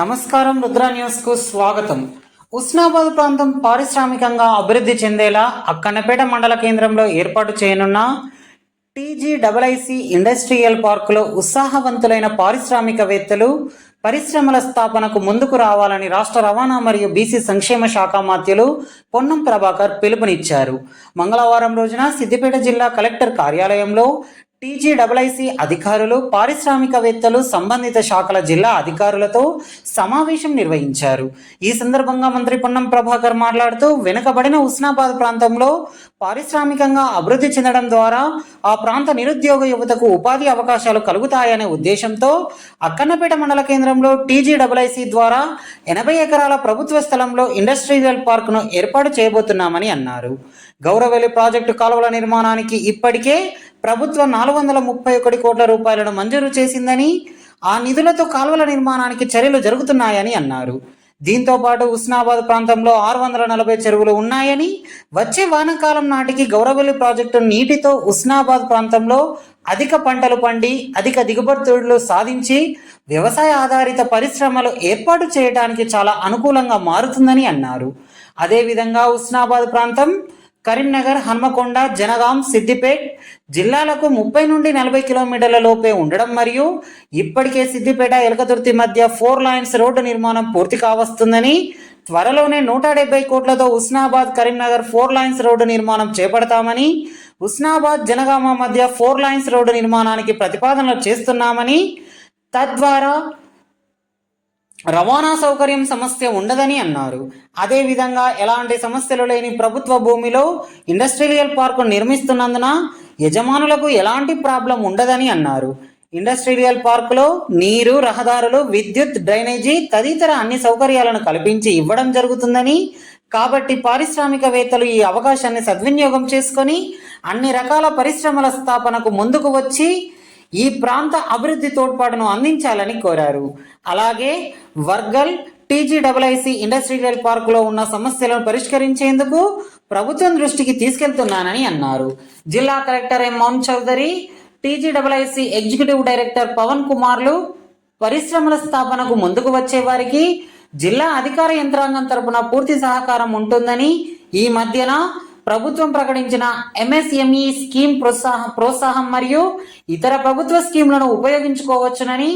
నమస్కారం రుద్ర న్యూస్కు స్వాగతం. ఉస్నాబాద్ ప్రాంతం పారిశ్రామికంగా అభివృద్ధి చెందేలా అక్కన్నపేట మండల కేంద్రంలో ఏర్పాటు చేయనున్న టీజీ డబల్ఐసి ఇండస్ట్రియల్ పార్కులో ఉత్సాహవంతులైన పారిశ్రామికవేత్తలు పరిశ్రమల స్థాపనకు ముందుకు రావాలని రాష్ట్ర రవాణా మరియు బీసీ సంక్షేమ శాఖ మాత్యులు పొన్నం ప్రభాకర్ పిలుపునిచ్చారు. మంగళవారం రోజున సిద్దిపేట జిల్లా కలెక్టర్ కార్యాలయంలో టీజీ అధికారులు పారిశ్రామికవేత్తలు సంబంధిత శాఖల జిల్లా అధికారులతో సమావేశం నిర్వహించారు. ఈ సందర్భంగా మంత్రి పొన్నం ప్రభాకర్ మాట్లాడుతూ వెనుకబడిన ఉస్నాబాద్ ప్రాంతంలో పారిశ్రామికంగా అభివృద్ధి చెందడం ద్వారా ఆ ప్రాంత నిరుద్యోగ యువతకు ఉపాధి అవకాశాలు కలుగుతాయనే ఉద్దేశంతో అక్కన్నపేట మండల కేంద్రంలో టీజీ ద్వారా ఎనభై ఎకరాల ప్రభుత్వ స్థలంలో ఇండస్ట్రియల్ పార్క్ను ఏర్పాటు చేయబోతున్నామని అన్నారు. గౌరవెల్లి ప్రాజెక్టు కాలువల నిర్మాణానికి ఇప్పటికే ప్రభుత్వం నాలుగు వందల ముప్పై ఒకటి కోట్ల రూపాయలను మంజూరు చేసిందని ఆ నిధులతో కాలువల నిర్మాణానికి చర్యలు జరుగుతున్నాయని అన్నారు. దీంతో పాటు ఉస్నాబాద్ ప్రాంతంలో ఆరు వందల నలభై చెరువులు ఉన్నాయని వచ్చే వానాకాలం నాటికి గౌరవల్లి ప్రాజెక్టు నీటితో ఉస్నాబాద్ ప్రాంతంలో అధిక పంటలు పండి అధిక దిగుబడులు సాధించి వ్యవసాయ ఆధారిత పరిశ్రమలు ఏర్పాటు చేయడానికి చాలా అనుకూలంగా మారుతుందని అన్నారు. అదేవిధంగా ఉస్నాబాద్ ప్రాంతం కరీంనగర్ హన్మకొండ జనగాం సిద్దిపేట్ జిల్లాలకు ముప్పై నుండి నలభై కిలోమీటర్ల లోపే ఉండడం మరియు ఇప్పటికే సిద్దిపేట ఎలకతుర్తి మధ్య ఫోర్ లైన్స్ రోడ్డు నిర్మాణం పూర్తి కావస్తుందని త్వరలోనే నూట డెబ్బై కోట్లతో Husnabad Karimnagar four lines road నిర్మాణం చేపడతామని ఉస్నాబాద్ జనగామ మధ్య ఫోర్ లైన్స్ రోడ్డు నిర్మాణానికి ప్రతిపాదనలు చేస్తున్నామని తద్వారా రవాణా సౌకర్యం సమస్య ఉండదని అన్నారు. అదేవిధంగా ఎలాంటి సమస్యలు లేని ప్రభుత్వ భూమిలో ఇండస్ట్రియల్ పార్కు నిర్మిస్తున్నందున యజమానులకు ఎలాంటి ప్రాబ్లం ఉండదని అన్నారు. ఇండస్ట్రియల్ పార్కులో నీరు రహదారులు విద్యుత్ డ్రైనేజీ తదితర అన్ని సౌకర్యాలను కల్పించి ఇవ్వడం జరుగుతుందని కాబట్టి పారిశ్రామికవేత్తలు ఈ అవకాశాన్ని సద్వినియోగం చేసుకొని అన్ని రకాల పరిశ్రమల స్థాపనకు ముందుకు వచ్చి ఈ ప్రాంత అభివృద్ధి తోడ్పాటును అందించాలని కోరారు. అలాగే వర్గల్ టీజీడబ్ల్యూఐసి ఇండస్ట్రియల్ పార్కులో ఉన్న సమస్యలను పరిష్కరించేందుకు ప్రభుత్వం దృష్టికి తీసుకెళ్తున్నానని అన్నారు. జిల్లా collector M Manu Chowdary TGWIC executive director Pavan కుమార్లు పరిశ్రమల స్థాపనకు ముందుకు వచ్చే వారికి జిల్లా అధికార యంత్రాంగం తరపున పూర్తి సహకారం ఉంటుందని ఈ మధ్యన ప్రభుత్వం ప్రకటించిన ఎంఎస్ఎంఈ స్కీమ్ ప్రోత్సాహం ప్రోత్సాహం మరియు ఇతర ప్రభుత్వ స్కీమ్లను ఉపయోగించుకోవచ్చునని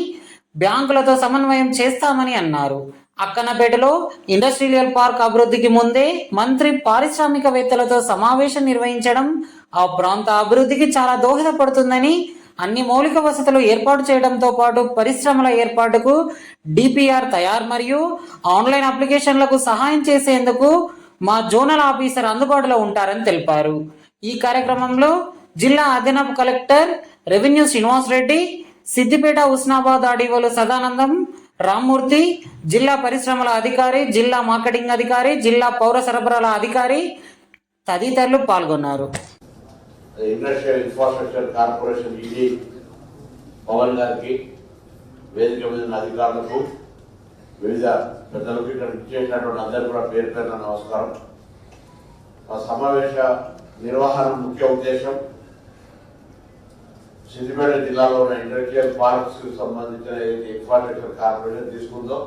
బ్యాంకులతో సమన్వయం చేస్తామని అన్నారు. అక్కనపేటలో ఇండస్ట్రియల్ పార్క్ అభివృద్ధికి ముందే మంత్రి పారిశ్రామికవేత్తలతో సమావేశం నిర్వహించడం ఆ ప్రాంత అభివృద్ధికి చాలా దోహదపడుతుందని అన్ని మౌలిక వసతులు ఏర్పాటు చేయడంతో పాటు పరిశ్రమల ఏర్పాటుకు డిపిఆర్ తయారు మరియు ఆన్లైన్ అప్లికేషన్లకు సహాయం చేసేందుకు మా జోనల్ ఆఫీసర్ అందుబాటులో ఉంటారని తెలిపారు. ఈ కార్యక్రమంలో జిల్లా అదనపు కలెక్టర్ రెవెన్యూ శ్రీనివాస్ రెడ్డి సిద్దిపేట ఉస్నాబాద్ ఆడివోలు సదానందం రామ్మూర్తి జిల్లా పరిశ్రమల అధికారి జిల్లా మార్కెటింగ్ అధికారి జిల్లా పౌర సరఫరాల అధికారి తదితరులు పాల్గొన్నారు. Industrial infrastructure corporation ED Pavan గారికి వేదిక మీద అధికారులకు వివిధ పెద్దలకు ఇక్కడ ఇచ్చేసినటువంటి అందరికీ కూడా పేరు పేరున నమస్కారం. ఆ సమావేశ నిర్వహణ ముఖ్య ఉద్దేశం సిద్దిపేట జిల్లాలో ఉన్న ఇండస్ట్రియల్ పార్క్స్కి సంబంధించిన ఏది ఇన్ఫ్రాస్ట్రక్చర్ కార్పొరేషన్ తీసుకుందో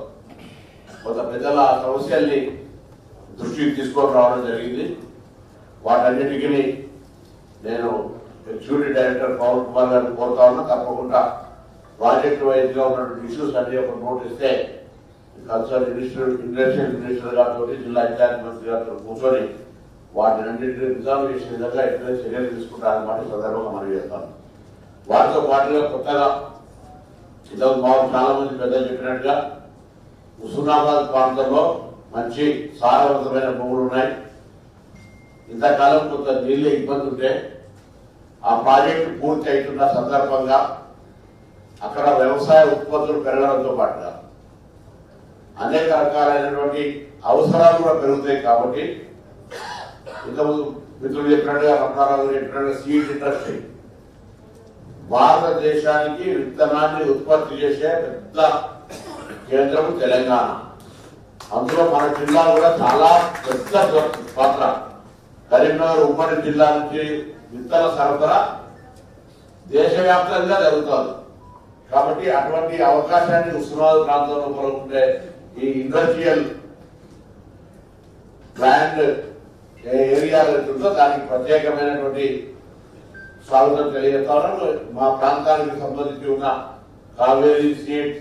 కొంత పెద్దల ఆ సమస్యల్ని దృష్టికి తీసుకొని రావడం జరిగింది. వాటన్నిటికీ నేను ఎగ్జిక్యూటివ్ డైరెక్టర్ పవన్ కుమార్ గారిని కోరుతా ఉన్నా తప్పకుండా ప్రాజెక్టు వైద్యంగా ఉన్నటువంటి ఇష్యూస్ అన్ని ఒక నోట్ ఇస్తే కల్చర్ మినిస్టర్ ఇండస్ట్రియల్ మినిస్టర్ గారితో జిల్లా ఇన్ఛార్జ్ మంత్రి గారితో కూర్చొని వాటి అన్నింటినీ రిజాల్వ్ చేసే విధంగా ఎట్లా చర్యలు తీసుకుంటారన్నమాట సందర్భంగా మనం చేస్తాను వాటితో పాటుగా కొత్తగా ఇంతకు మాకు చాలా మంది పెద్దలు చెప్పినట్టుగా హుస్నాబాద్ ప్రాంతంలో మంచి సారవంతమైన భూములు ఉన్నాయి. ఇంతకాలం కొంత నీళ్ళ ఇబ్బంది ఉంటే ఆ ప్రాజెక్టు పూర్తి అవుతున్న సందర్భంగా అక్కడ వ్యవసాయ ఉత్పత్తులు పెరగడంతో పాటుగా అనేక రకాలైనటువంటి అవసరాలు కూడా పెరుగుతాయి కాబట్టి ఇంతకుముందు మిత్రులు చెప్పినట్టుగా రత్నారావు గారు చెప్పినట్టుగా సీడ్ ఇండస్ట్రీ భారతదేశానికి విత్తనాన్ని ఉత్పత్తి చేసే పెద్ద కేంద్రం తెలంగాణ. అందులో మన జిల్లా కూడా చాలా పెద్ద పాత్ర. కరీంనగర్ ఉమ్మడి జిల్లా నుంచి విత్తన సరఫరా దేశవ్యాప్తంగా జరుగుతుంది. కాబట్టి అటువంటి అవకాశాన్ని ఉస్మానాబాద్ ప్రాంతంలో లోపల ఉండే ఈ ఇండస్ట్రియల్ ప్లాంట్ ఏరియాలో చూడగా దానికి ప్రత్యేకమైనటువంటి స్వాగతం తెలియజేస్తాను. మా ప్రాంతానికి సంబంధించి ఉన్న కావేరీ స్టేట్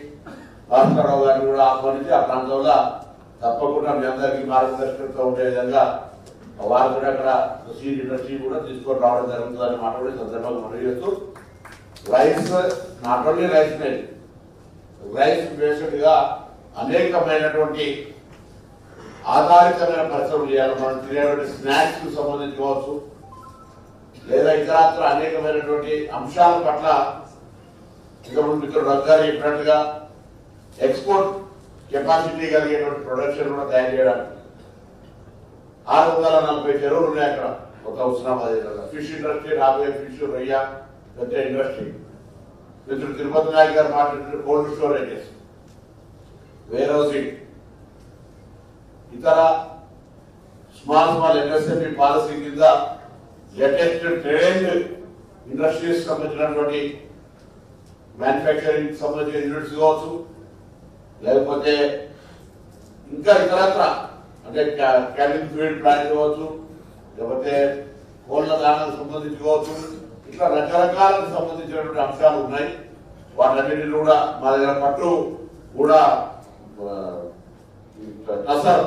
భాస్కరరావు గారిని కూడా ఆహ్వానించి ఆ ప్రాంతంలో తప్పకుండా మీ అందరికీ మార్గదర్శకత్వం ఉండే విధంగా వారు కూడా అక్కడ సీడ్ ఇండస్ట్రీ కూడా తీసుకొని రావడం జరుగుతుందని మాట కూడా సందర్భంగా మనం చేస్తూ rice not only rice mill rice బేస్డ్గా అనేకమైనటువంటి ఆధారితమైన పరిశ్రమలు చేయాలి. మనం తినేటువంటి స్నాక్స్కు సంబంధించి కావచ్చు లేదా ఇతరత్ర అనేకమైనటువంటి అంశాల పట్ల ఇంతకుముందు మిత్రుడు గారు చెప్పినట్టుగా ఎక్స్పోర్ట్ కెపాసిటీ కలిగేటువంటి ప్రొడక్షన్ కూడా తయారు చేయడానికి ఆరు వందల నలభై చెరువులు ఉన్నాయి అక్కడ. కొత్త హుస్నాబాద్ జిల్లాలో ఫిష్ ఇండస్ట్రీ రాబోయే ఫిష్ రొయ్య పెద్ద ఇండస్ట్రీ. మిత్రుడు తిరుపతి నాయక్ గారు మాట్లాడిన కోల్డ్ స్టోరేజెస్. వేర్ హౌసింగ్ ఇతర స్మాల్ స్మాల్ ఎంఎస్ఎంఈ పాలసీ కింద లేటెస్ట్ ట్రేడ్ ఇండస్ట్రీస్ సంబంధించినటువంటి మ్యానుఫ్యాక్చరింగ్ సంబంధించిన యూనిట్స్ కావచ్చు లేకపోతే ఇంకా ఇతరత్ర అంటే క్యాబిన్ ఫీల్డ్ ప్లాంట్ కావచ్చు లేకపోతే కోళ్ళ దానాలకు సంబంధించి కావచ్చు ఇట్లా రకరకాలకు సంబంధించినటువంటి అంశాలు ఉన్నాయి. వాటన్నిటిని కూడా మా దగ్గర పట్టు కూడా ఆ, టసర్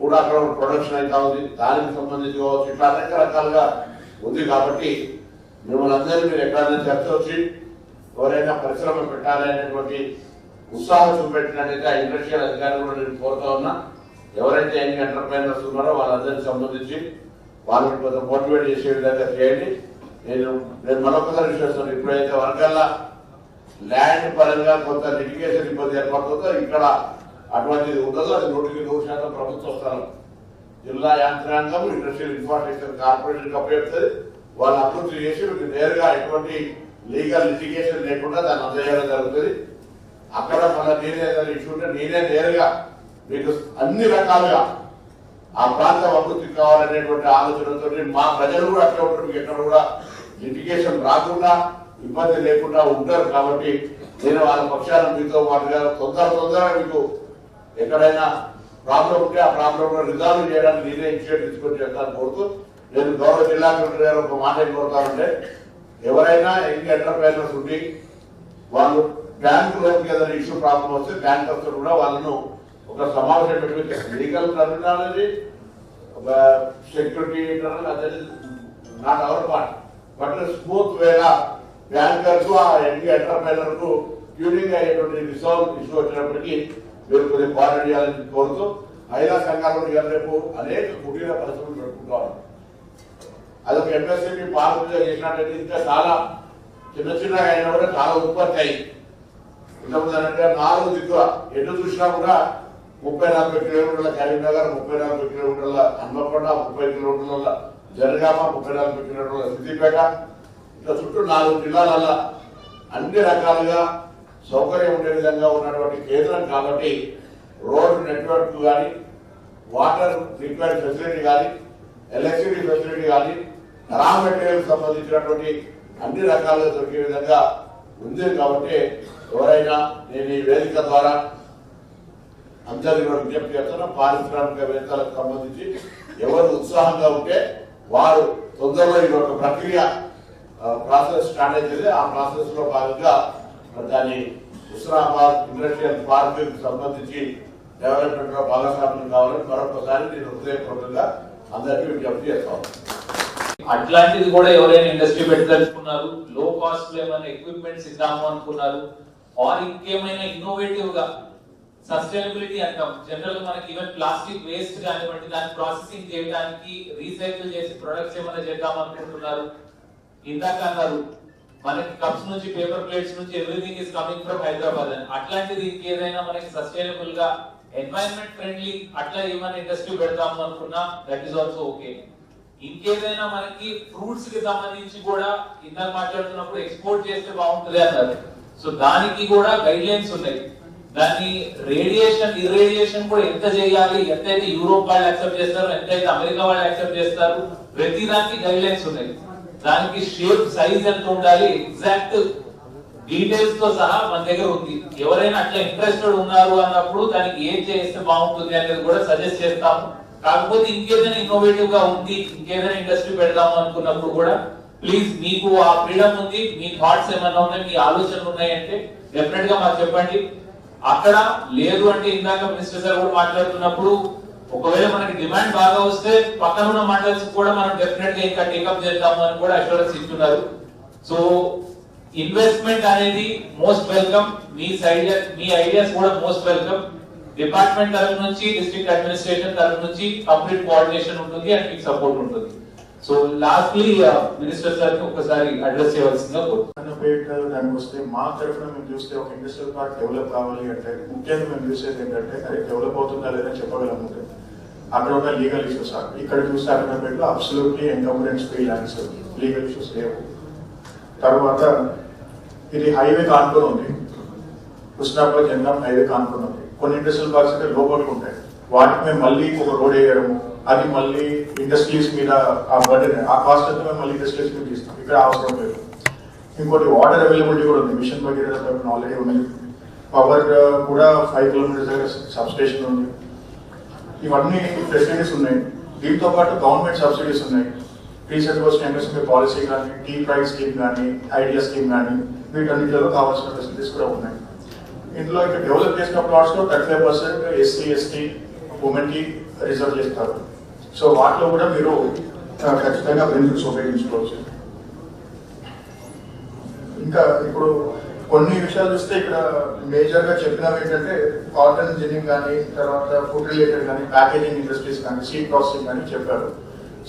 కూడా అక్కడ ప్రొడక్షన్ అయితే ఉంది దానికి సంబంధించి కావచ్చు ఇట్లా అనేక రకాలుగా ఉంది కాబట్టి మిమ్మల్ని అందరూ మీరు ఎక్కడైనా చర్చ వచ్చి ఎవరైనా పరిశ్రమ పెట్టాలనేటువంటి ఉత్సాహం చూపెట్టినట్టయితే ఆ ఇండస్ట్రియల్ అధికారులు కూడా నేను కోరుతా ఉన్నా. ఎవరైతే ఎన్ని ఎంటర్ప్రైనర్స్ ఉన్నారో వాళ్ళందరికి సంబంధించి వాళ్ళని కొంచెం మోటివేట్ చేసే విధంగా చేయండి. నేను నేను మరొకసారి విశ్వసిస్తాను. ఇప్పుడైతే వరకల్లా ల్యాండ్ పరంగా కొంత లిటిగేషన్ ఇబ్బంది ఏర్పడుతుందో ఇక్కడ అటువంటిది ఉండదు అది నూటికి నూరు శాతం ప్రభుత్వ స్థలం. జిల్లా యాంత్రాంగం ఇండస్ట్రియల్ ఇన్ఫ్రాస్ట్రక్చర్ కార్పొరేషన్ అప్పచెప్తుంది. వాళ్ళు అభివృద్ధి చేసి మీకు నేరుగా ఎటువంటి లీగల్ లిటిగేషన్ లేకుండా దాన్ని అందజేయడం జరుగుతుంది. అక్కడ మన నేనే ఏదైనా ఇష్యూ ఉంటే నేనే నేరుగా మీకు అన్ని రకాలుగా ఆ ప్రాంతం అభివృద్ధి కావాలనేటువంటి ఆలోచనతో మా ప్రజలు కూడా అట్లా ఉంటారు. మీకు ఎక్కడ కూడా లిటిగేషన్ రాకుండా ఇబ్బంది లేకుండా ఉంటారు కాబట్టి నేను వాళ్ళ పక్షాన మీతో పాటుగా తొందర తొందరగా మీకు ఎక్కడైనా ప్రాబ్లం ఉంటే ఆ ప్రాబ్లం రిజాల్వ్ చేయడానికి నేనే ఇనిషియేట్ తీసుకొని చేస్తాను కోరుతూ నేను గౌరవ జిల్లా కలెక్టర్ గారు ఒక మాట ఏం కోరుతానంటే ఎవరైనా యంగ్ ఎంటర్ప్రైనర్స్ ఉండి వాళ్ళు బ్యాంకు లోకి ఏదైనా ఇష్యూ ప్రాబ్లం వస్తే బ్యాంకర్స్ కూడా వాళ్ళను ఒక సమావేశం పెట్టి లీగల్ టర్మినాలజీ ఒక సెక్యూరిటీ అదే not our part but smooth Vega bankers ఆ యంగ్ ఎంటర్ప్రైనర్కు ట్యూనింగ్ అయ్యేటువంటి రిసాల్వ్ ఇష్యూ వచ్చినప్పటికీ మీరు కొద్దిగా కోఆర్డినేట్ కోరుతూ మహిళా సంఘాలు ఇవాళ రేపు అనేక కుటీర పరిశ్రమలు పెట్టుకుంటారు అదొక ఎంఎస్ఎంఈ పాలన చేసినట్టయితే ఇంకా చాలా చిన్న చిన్నగా అయినా కూడా చాలా ఉత్పత్తి అయ్యి. అంటే నాలుగు దిక్కువ ఎటు చూసినా కూడా ముప్పై నలభై కిలోమీటర్ల కరీంనగర్ ముప్పై నలభై కిలోమీటర్ల హన్మకొండ ముప్పై కిలోమీటర్ల జనగామ ముప్పై నలభై కిలోమీటర్ల సిద్దిపేట. ఇట్లా చుట్టూ నాలుగు జిల్లాలలో అన్ని రకాలుగా సౌకర్యం ఉండే విధంగా ఉన్నటువంటి కేంద్రం కాబట్టి రోడ్ నెట్వర్క్ కానీ వాటర్ రిక్వైర్ ఫెసిలిటీ కానీ ఎలక్ట్రిసిటీ ఫెసిలిటీ కానీ రా మెటీరియల్ సంబంధించినటువంటి అన్ని రకాలుగా దొరికే విధంగా ఉంది కాబట్టి ఎవరైనా నేను ఈ వేదిక ద్వారా అందరికీ కూడా విజ్ఞప్తి చేస్తున్నా పారిశ్రామికవేత్తలకు సంబంధించి ఎవరు ఉత్సాహంగా ఉంటే వారు తొందరలో ఈ ఒక ప్రక్రియ ప్రాసెస్ స్టార్ట్ అవుతుంది ఆ ప్రాసెస్లో భాగంగా దాన్ని హుస్నాబాద్ ఇండస్ట్రియల్ పార్క్ సంబంధించి డెవలప్మెంట్లో భాగస్వామ్యం కావాలని మరొకసారి నేను హృదయపూర్వకంగా అందరికీ విజ్ఞప్తి చేస్తాను అట్లాంటిది కూడా ఎవరైనా ఇండస్ట్రీ పెట్టదలుచుకున్నారు లో కాస్ట్లో ఏమైనా ఎక్విప్మెంట్స్ ఇద్దాము అనుకున్నారు ఆర్ ఇంకేమైనా ఇన్నోవేటివ్గా సస్టైనబిలిటీ అంటాం. జనరల్ మనకి ఈవెన్ ప్లాస్టిక్ వేస్ట్ కానివ్వండి దాన్ని ప్రాసెసింగ్ చేయడానికి రీసైకిల్ చేసి ప్రొడక్ట్స్ ఏమైనా చేద్దాం అనుకుంటున్నారు. ఇందాక అన్నారు మనకి కప్స్ నుంచి పేపర్ ప్లేట్స్ నుంచి everything is coming from Hyderabad అని. అట్లాంటిది ఇంకేదైనా మనకి సస్టైనబుల్గా ఎన్వైరన్మెంట్ ఫ్రెండ్లీ అట్లా ఏమైనా ఇండస్ట్రీ పెడతాము అనుకున్నా దట్ ఈస్ ఆల్సో ఓకే ఇంకేదైనా మనకి ఫ్రూట్స్కి సంబంధించి కూడా ఇందాక మాట్లాడుతున్నప్పుడు ఎక్స్పోర్ట్ చేస్తే బాగుంటుంది అన్నారు. సో దానికి కూడా గైడ్ లైన్స్ ఉన్నాయి. దాన్ని రేడియేషన్ ఇర్రేడియేషన్ కూడా ఎంత చేయాలి ఎంతైతే యూరోప్ వాళ్ళు యాక్సెప్ట్ చేస్తారు ఎంతైతే అమెరికా వాళ్ళు యాక్సెప్ట్ చేస్తారు ప్రతి దానికి గైడ్ లైన్స్ ఉన్నాయి. దానికి షేప్ సైజ్ ఎంత ఉండాలి? ఎగ్జాక్ట్ డీటెయిల్స్తో సహా మన దగ్గర ఉంది. ఎవరైనా అట్లా ఇంట్రెస్టెడ్ ఉన్నారు అన్నప్పుడు దానికి ఏం చేస్తే బాగుంటుంది అనేది కూడా సజెస్ట్ చేస్తాము. కాకపోతే ఇంకేదైనా ఇన్నోవేటివ్గా ఉంది ఇంకేదైనా ఇండస్ట్రీ పెడదాము అనుకున్నప్పుడు కూడా ప్లీజ్ మీకు ఆ ఫ్రీడమ్ ఉంది మీ థాట్స్ ఏమైనా ఉన్నాయి మీ ఆలోచనలు ఉన్నాయంటే డెఫినెట్గా మాకు చెప్పండి. అక్కడ లేదు అంటే ఇందాక మినిస్టర్ సార్ కూడా మాట్లాడుతున్నప్పుడు ఒకవేళ మనకి డిమాండ్ బాగా వస్తే పక్కన ఉన్న మండల్స్ కూడా మనం డెఫినెట్గా ఇంకా టేకప్ చేద్దాము అని కూడా అష్యూరెన్స్ ఇస్తున్నారు. సో ఇన్వెస్ట్మెంట్ అనేది మోస్ట్ వెల్కమ్ మీ ఐడియా మీ ఐడియాస్ కూడా మోస్ట్ వెల్కమ్ డిపార్ట్మెంట్ తరఫు నుంచి డిస్ట్రిక్ట్ అడ్మినిస్ట్రేషన్ తరఫు నుంచి కంప్లీట్ కోఆర్డినేషన్ ఉంటుంది అండ్ మీకు సపోర్ట్ ఉంటుంది. సో లాస్ట్లీ మినిస్టర్ సార్ ఒకసారి అడ్రస్ చేయవలసిందిగా కోరుతున్నాను. అన్నపేట దానికి వస్తే మా తరఫున మేము చూస్తే ఒక ఇండస్ట్రియల్ పార్క్ డెవలప్ కావాలి అంటే ముఖ్యంగా మేము చూసేది ఏంటంటే అది డెవలప్ అవుతుందా లేదా చెప్పగలము అక్కడ ఉన్న లీగల్ ఇష్యూస్ ఇక్కడ చూస్తే అన్నపేటలో absolutely encumbrance free lands legal issues లేవు. తర్వాత ఇది హైవే కాన్పూర్ ఉంది. కృష్ణాపురం జంగం హైవే కాన్పూర్ ఉంది. కొన్ని ఇండస్ట్రియల్ పార్క్స్ అయితే లోపలికి ఉంటాయి. వాటికి మేము మళ్ళీ ఒక రోడ్ వేయడము అది మళ్ళీ ఇండస్ట్రీస్ మీద ఆ బర్డెన్ ఆ కాస్ట్ అంతా మేము మళ్ళీ ఇండస్ట్రీస్ మీద తీస్తాం. ఇక్కడ అవసరం లేదు. ఇంకోటి వాటర్ అవైలబిలిటీ కూడా ఉంది. మిషన్ భగీరథ ఆల్రెడీ ఉంది. పవర్ uh, కూడా ఫైవ్ కిలోమీటర్స్ దగ్గర సబ్స్టేషన్ ఉంది. ఇవన్నీ ఫెసిలిటీస్ ఉన్నాయి. దీంతో పాటు గవర్నమెంట్ సబ్సిడీస్ ఉన్నాయి. రీసెంట్ వచ్చిన ఎంఎస్ఎంఈ పాలసీ కానీ టీ ప్రైస్ స్కీమ్ కానీ ఐడియా స్కీమ్ కానీ వీటన్నిటిలో కావాల్సిన ఫెసిలిటీస్ కూడా ఉన్నాయి. ఇందులో ఇక్కడ డెవలప్ చేసిన ప్లాట్స్లో thirty five percent SC ST ఉమెన్కి రిజర్వ్ చేస్తారు. సో వాటిలో కూడా మీరు uh, ఖచ్చితంగా బెనిఫిట్స్ ఉపయోగించుకోవచ్చు. ఇంకా ఇప్పుడు కొన్ని విషయాలు చూస్తే ఇక్కడ మేజర్గా చెప్పినవి ఏంటంటే కాటన్ జిన్నింగ్ కానీ తర్వాత ఫుడ్ రిలేటెడ్ కానీ ప్యాకేజింగ్ ఇండస్ట్రీస్ కానీ సీడ్ ప్రాసెసింగ్ కానీ చెప్పారు.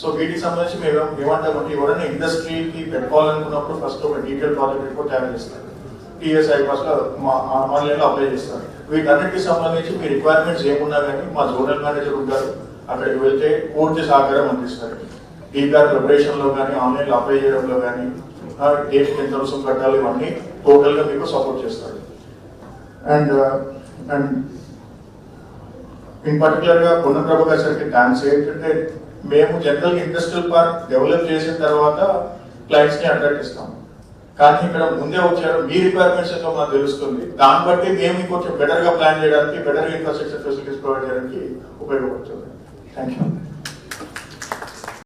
సో వీటికి సంబంధించి మేము ఏమంటామంటే ఎవరైనా ఇండస్ట్రీకి పెట్టుకోవాలనుకున్నప్పుడు ఫస్ట్ ఒక డీటెయిల్ ప్రాజెక్ట్ రిపోర్ట్ తయారు చేస్తారు. టీఎస్ఐ ఫస్ట్ మా ఆన్లైన్లో అప్లై చేస్తారు. వీటన్నిటికి సంబంధించి మీ రిక్వైర్మెంట్స్ ఏమున్నా కానీ మా జోనల్ మేనేజర్ ఉంటారు. అక్కడికి వెళ్తే పూర్తి సహకారం అందిస్తారు. టీఆర్ ప్రిపరేషన్లో కానీ ఆన్లైన్లో అప్లై చేయడంలో కానీ డేట్ ఎంత అవసరం కట్టాలి ఇవన్నీ టోటల్గా మీకు సపోర్ట్ చేస్తారు అండ్ అండ్ ఇన్ పర్టికులర్గా పొన్న ప్రభాకర్ సార్కి థ్యాంక్స్ ఏంటంటే మేము జనరల్ ఇండస్ట్రియల్ పార్క్ డెవలప్ చేసిన తర్వాత క్లయింట్స్ని అట్రాక్ట్ ఇస్తాం కానీ ఇక్కడ ముందే వచ్చారు మీ రిక్వైర్మెంట్స్ ఏంటో మాకు తెలుస్తుంది. దాన్ని బట్టి మేము కొంచెం బెటర్గా ప్లాన్ చేయడానికి బెటర్ ఇన్ఫ్రాస్ట్రక్చర్ ఫెసిలిటీస్ ప్రొవైడ్ చేయడానికి ఉపయోగపడుతుంది. Thank you